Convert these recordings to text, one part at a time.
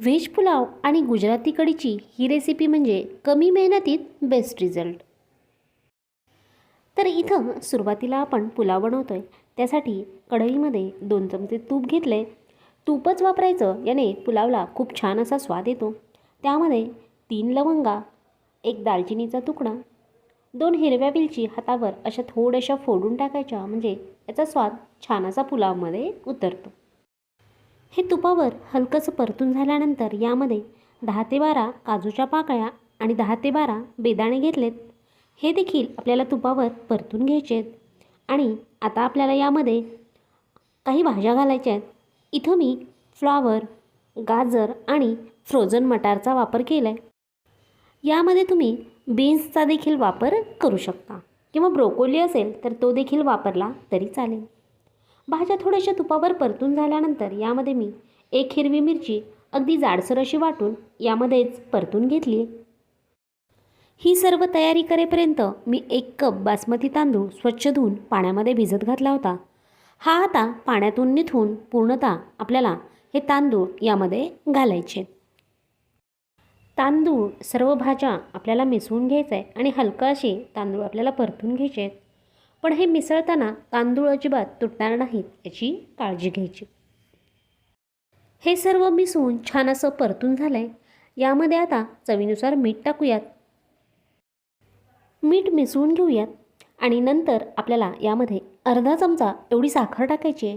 Veg pulao आणि गुजराती कढीची ही recipe म्हणजे कमी मेहनतीत बेस्ट रिझल्ट तर इथं सुरुवातीला आपण पुलाव बनवतो आहे त्यासाठी कढईमध्ये दोन चमचे तूप घेतले तूपच वापरायचं याने पुलावला खूप छान असा स्वाद येतो. त्यामध्ये तीन लवंगा एक दालचिनीचा तुकडा दोन हिरव्या वेलची हातावर अशा थोड्याशा फोडून टाकायच्या म्हणजे याचा स्वाद छान असा पुलावमध्ये उतरतो. हे तुपावर हलकंसं परतून झाल्यानंतर यामध्ये दहा ते बारा काजूच्या पाकळ्या आणि दहा ते बारा बेदाणे घेतलेत. हे देखील आपल्याला तुपावर परतून घ्यायचे आहेत आणि आता आपल्याला यामध्ये काही भाज्या घालायच्या आहेत. इथं मी फ्लॉवर गाजर आणि फ्रोझन मटारचा वापर केला आहे यामध्ये तुम्ही बीन्सचा देखील वापर करू शकता. किंवा ब्रोकोली असेल तर तो देखील वापरला तरी चालेल. भाज्या थोड्याशा तुपावर परतून झाल्यानंतर यामध्ये मी एक हिरवी मिरची अगदी जाडसर अशी वाटून यामध्येच परतून घेतली. ही सर्व तयारी करेपर्यंत मी एक कप बासमती तांदूळ स्वच्छ धुवून पाण्यामध्ये भिजत घातला होता. हा आता पाण्यातून निथून पूर्णतः आपल्याला हे तांदूळ यामध्ये घालायचे. तांदूळ सर्व भाज्या आपल्याला मिसळून घ्यायचं आहे आणि हलकं असे तांदूळ आपल्याला परतून घ्यायचे आहेत पण हे मिसळताना तांदूळ अजिबात तुटणार नाहीत याची काळजी घ्यायची. हे सर्व मिसळून छान असं परतून झालं आहे यामध्ये आता चवीनुसार मीठ टाकूयात. मीठ मिसळून घेऊयात आणि नंतर आपल्याला यामध्ये अर्धा चमचा एवढी साखर टाकायची आहे.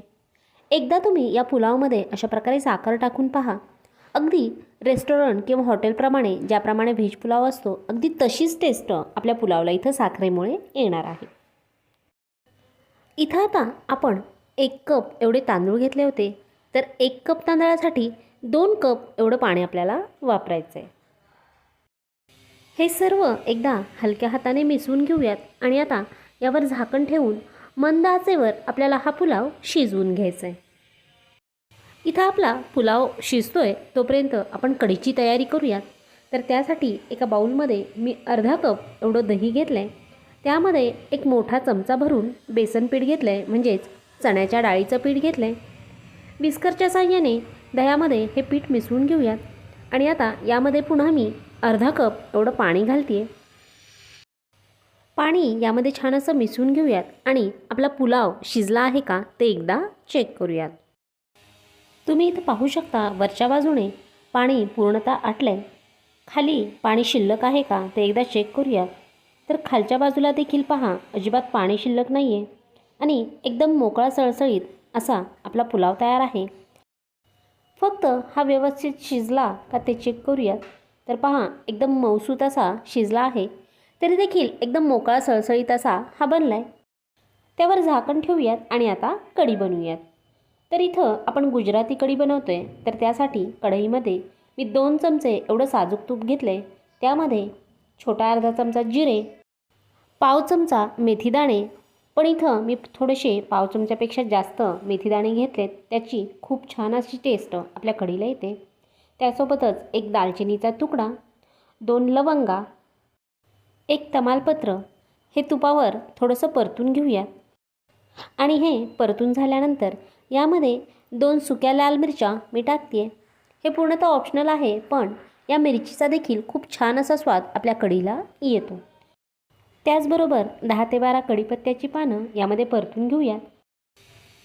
एकदा तुम्ही या पुलावमध्ये अशा प्रकारे साखर टाकून पहा. अगदी रेस्टॉरंट किंवा हॉटेलप्रमाणे ज्याप्रमाणे व्हेज पुलाव असतो अगदी तशीच टेस्ट आपल्या पुलावला इथं साखरेमुळे येणार आहे. इथं आता आपण एक कप एवढे तांदूळ घेतले होते. तर एक कप तांदळासाठी दोन कप एवढं पाणी आपल्याला वापरायचं आहे हे सर्व एकदा हलक्या हाताने मिसळून घेऊयात आणि आता यावर झाकण ठेवून मंद आचेवर आपल्याला हा पुलाव शिजवून घ्यायचा आहे इथं आपला पुलाव शिजतोय तोपर्यंत आपण कढीची तयारी करूयात. तर त्यासाठी एका बाऊलमध्ये मी अर्धा कप एवढं दही घेतलं आहे त्यामध्ये एक मोठा चमचा भरून बेसन पीठ घेतलं आहे म्हणजेच चण्याच्या डाळीचं पीठ घेतलं आहे विस्करच्या साह्याने दह्यामध्ये हे पीठ मिसळून घेऊयात. आणि आता यामध्ये पुन्हा मी अर्धा कप एवढं पाणी घालते पाणी यामध्ये छान असं मिसळून घेऊयात आणि आपला पुलाव शिजला आहे का ते एकदा चेक करूयात. तुम्ही इथं पाहू शकता वरच्या बाजूने पाणी पूर्णतः आटलं आहे खाली पाणी शिल्लक आहे का ते एकदा चेक करूयात. तर खालच्या बाजूला देखील पहा अजिबात पाणी शिल्लक नाही आहे आणि एकदम मोकळा सळसळीत असा आपला पुलाव तयार आहे. फक्त हा व्यवस्थित शिजला का ते चेक करूयात. तर पहा एकदम मौसूत असा शिजला आहे. तरी देखील एकदम मोकळा सळसळीत असा हा बनला आहे त्यावर झाकण ठेवूयात आणि आता कढी बनवूयात. तर इथं आपण गुजराती कढी बनवतो आहे तर त्यासाठी कढईमध्ये मी दोन चमचे एवढं साजूक तूप घेतलं आहे त्यामध्ये छोटा अर्धा चमचा जिरे पाव चमचा मेथीदाणे पण इथं मी थोडेसे पाव चमच्यापेक्षा जास्त मेथीदाणे घेतलेत. त्याची खूप छान अशी टेस्ट आपल्या कढीला येते. त्यासोबतच एक दालचिनीचा तुकडा दोन लवंगा एक तमालपत्र. हे तुपावर थोडंसं परतून घेऊयात. आणि हे परतून झाल्यानंतर यामध्ये दोन सुक्या लाल मिरच्या मी टाकते हे पूर्णतः ऑप्शनल आहे पण या मिरचीचा देखील खूप छान असा स्वाद आपल्या कढीला येतो. त्याचबरोबर दहा ते बारा कढीपत्त्याची पानं यामध्ये परतून घेऊयात.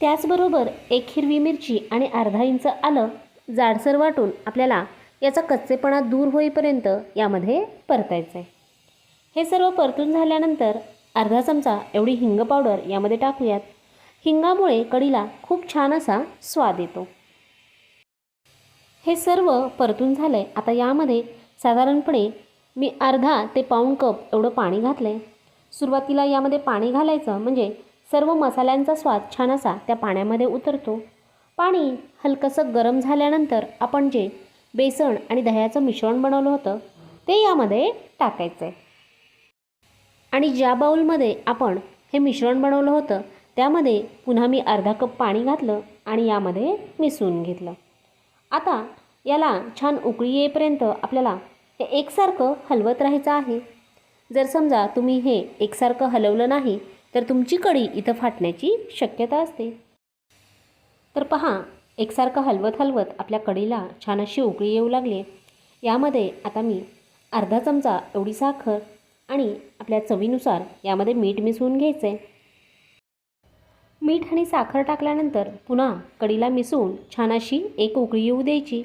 त्याचबरोबर एक हिरवी मिरची आणि अर्धा इंच आलं जाडसर वाटून आपल्याला याचा कच्चेपणा दूर होईपर्यंत यामध्ये परतायचं आहे हे सर्व परतून झाल्यानंतर अर्धा चमचा एवढी हिंग पावडर यामध्ये टाकूयात. हिंगामुळे कढीला खूप छान असा स्वाद येतो. हे सर्व परतून झालं आहे आता यामध्ये साधारणपणे मी अर्धा ते पाऊण कप एवढं पाणी घातलं आहे सुरुवातीला यामध्ये पाणी घालायचं म्हणजे सर्व मसाल्यांचा स्वाद छान असा त्या पाण्यामध्ये उतरतो. पाणी हलकंसं गरम झाल्यानंतर आपण जे बेसन आणि दह्याचं मिश्रण बनवलं होतं ते यामध्ये टाकायचं आहे आणि ज्या बाऊलमध्ये आपण हे मिश्रण बनवलं होतं त्यामध्ये पुन्हा मी अर्धा कप पाणी घातलं आणि यामध्ये मिसळून घेतलं. आता याला छान उकळी येईपर्यंत आपल्याला हे एकसारखं हलवत राहायचं आहे. जर समजा तुम्ही हे एकसारखं हलवलं नाही तर तुमची कढी इथं फाटण्याची शक्यता असते. तर पहा एकसारखं हलवत हलवत आपल्या कढीला छान अशी उकळी येऊ लागली. यामध्ये आता मी अर्धा चमचा एवढी साखर आणि आपल्या चवीनुसार यामध्ये मीठ मिसळून घ्यायचं आहे मीठ आणि साखर टाकल्यानंतर पुन्हा कडीला मिसळून छान अशी एक उकळी येऊ द्यायची.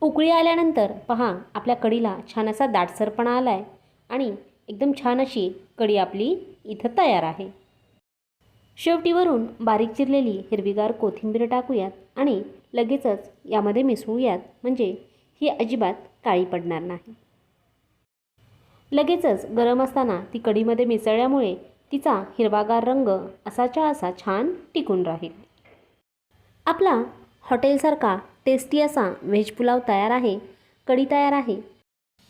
उकळी आल्यानंतर पहा आपल्या कडीला छान असा दाटसरपणा आला आहे आणि एकदम छान अशी कढी आपली इथं तयार आहे. शेवटीवरून बारीक चिरलेली हिरवीगार कोथिंबीर टाकूयात आणि लगेचच यामध्ये मिसळूयात म्हणजे ही अजिबात काळी पडणार नाही. लगेचच गरम असताना ती कढीमध्ये मिसळल्यामुळे तिचा हिरवागार रंग असाच्या असा छान टिकून राहील. आपला हॉटेलसारखा टेस्टी असा व्हेज पुलाव तयार आहे कढी तयार आहे.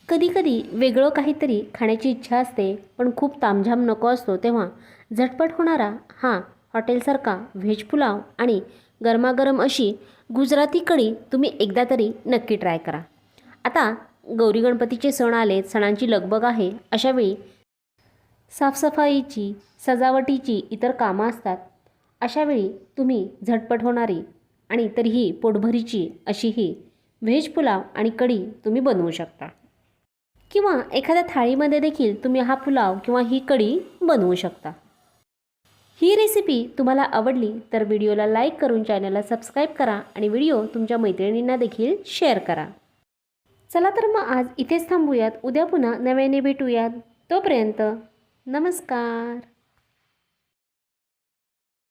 कधीकधी वेगळं काहीतरी खाण्याची इच्छा असते पण खूप तामझाम नको असतो तेव्हा झटपट होणारा हा हॉटेलसारखा व्हेज पुलाव आणि गरमागरम अशी गुजराती कढी तुम्ही एकदा तरी नक्की ट्राय करा. आता गौरी गणपतीचे सण आले सणांची लगबग आहे अशावेळी साफसफाईची सजावटीची इतर कामं असतात. अशावेळी तुम्ही झटपट होणारी आणि तरीही पोटभरीची अशी ही व्हेज पुलाव आणि कढी तुम्ही बनवू शकता. किंवा एखाद्या थाळीमध्ये देखील तुम्ही हा पुलाव किंवा ही कढी बनवू शकता. ही रेसिपी तुम्हाला आवडली तर व्हिडिओला लाईक करून चॅनलला सबस्क्राईब करा आणि व्हिडिओ तुमच्या मैत्रिणींना देखील शेअर करा. चला तर मग आज इथेच थांबूयात. उद्या पुन्हा नव्याने भेटूयात. तोपर्यंत नमस्कार.